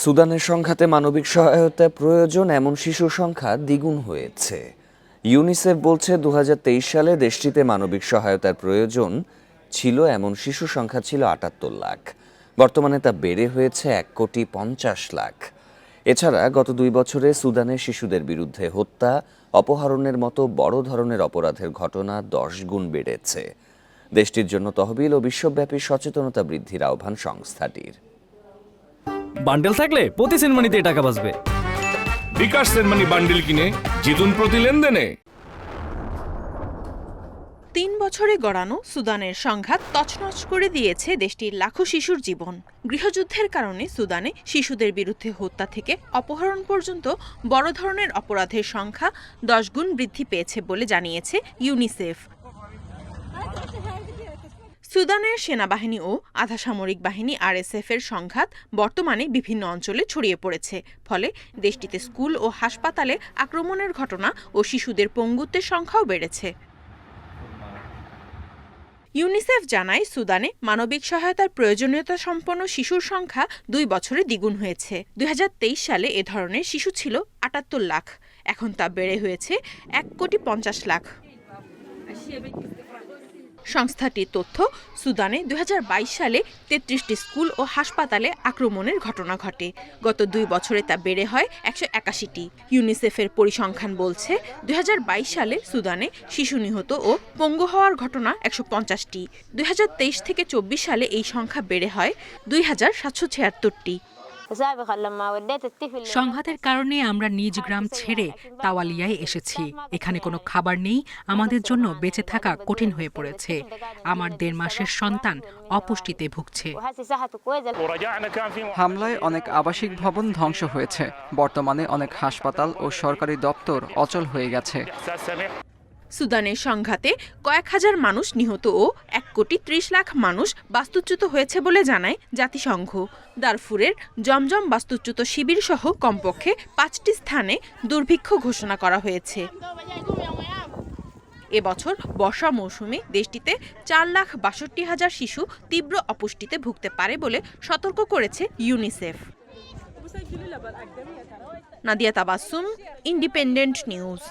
সুদানের সংখ্যাতে মানবিক সহায়তা প্রয়োজন, এমন শিশু সংখ্যা দ্বিগুণ হয়েছে। ইউনিসেফ বলছে দু হাজার তেইশ সালে দেশটিতে মানবিক সহায়তার প্রয়োজন ছিল, এমন শিশু সংখ্যা ছিল আটাত্তর লাখ। বর্তমানে তা বেড়ে হয়েছে এক কোটি পঞ্চাশ লাখ। এছাড়া গত দুই বছরে সুদানের শিশুদের বিরুদ্ধে হত্যা, অপহরণের মতো বড় ধরনের অপরাধের ঘটনা দশ গুণ বেড়েছে। দেশটির জন্য তহবিল ও বিশ্বব্যাপী সচেতনতা বৃদ্ধির আহ্বান সংস্থাটির। বান্ডেল থাকলে প্রতি সেনমানিতে টাকা বাঁচবে। বিকাশ সেনমানি বান্ডিল কিনে জিতুন প্রতি লেনদেনে। তিন বছরে গড়ানো সুদানের সংঘাত তছনছ করে দিয়েছে দেশটির লাখো শিশুর জীবন। গৃহযুদ্ধের কারণে সুদানে শিশুদের বিরুদ্ধে হত্যা থেকে অপহরণ পর্যন্ত বড় ধরনের অপরাধের সংখ্যা দশ গুণ বৃদ্ধি পেয়েছে বলে জানিয়েছে ইউনিসেফ। সুদানের সেনাবাহিনী ও আধা সামরিক বাহিনী আরএসএফ এর সংঘাত বর্তমানে বিভিন্ন অঞ্চলে ছড়িয়ে পড়েছে। ফলে দেশটিতে স্কুল ও হাসপাতালে আক্রমণের ঘটনা ও শিশুদের পঙ্গুত্বের সংখ্যাও বেড়েছে। ইউনিসেফ জানায়, সুদানে মানবিক সহায়তার প্রয়োজনীয়তা সম্পন্ন শিশুর সংখ্যা দুই বছরে দ্বিগুণ হয়েছে। দুই হাজার তেইশ সালে এ ধরনের শিশু ছিল আটাত্তর লাখ। এখন তা বেড়ে হয়েছে এক কোটি পঞ্চাশ লাখ। সংস্থাটির তথ্য, সুদানে দুই হাজার বাইশ সালে তেত্রিশটি স্কুল ও হাসপাতালে আক্রমণের ঘটনা ঘটে। গত দুই বছরে তা বেড়ে হয় একশো একাশিটি। ইউনিসেফের পরিসংখ্যান বলছে দু হাজার বাইশ সালে সুদানে শিশু নিহত ও পঙ্গু হওয়ার ঘটনা একশো পঞ্চাশটি। দুই হাজার তেইশ থেকে চব্বিশ সালে এই সংখ্যা বেড়ে হয় দুই হাজার সাতশো ছিয়াত্তরটি। সংঘাতের কারণে আমরা নিজ গ্রাম ছেড়ে তাওয়ালিয়ায় এসেছি। এখানে কোনো খাবার নেই। আমাদের জন্য বেঁচে থাকা কঠিন হয়ে পড়েছে। আমার দেড় মাসের সন্তান অপুষ্টিতে ভুগছে। হামলায় অনেক আবাসিক ভবন ধ্বংস হয়েছে। বর্তমানে অনেক হাসপাতাল ও সরকারি দপ্তর অচল হয়ে গেছে। সুদানের সংঘাতে কয়েক হাজার মানুষ নিহত ও এক কোটি ত্রিশ লাখ মানুষ বাস্তুচ্যুত হয়েছে বলে জানায় জাতিসংঘ। দারফুরের জমজম বাস্তুচ্যুত শিবির সহ কমপক্ষে পাঁচটি স্থানে দুর্ভিক্ষ ঘোষণা করা হয়েছে। এবছর বর্ষা মৌসুমে দেশটিতে চার লাখ বাষট্টি হাজার শিশু তীব্র অপুষ্টিতে ভুগতে পারে বলে সতর্ক করেছে UNICEF. Nadia Tabassum, Independent news.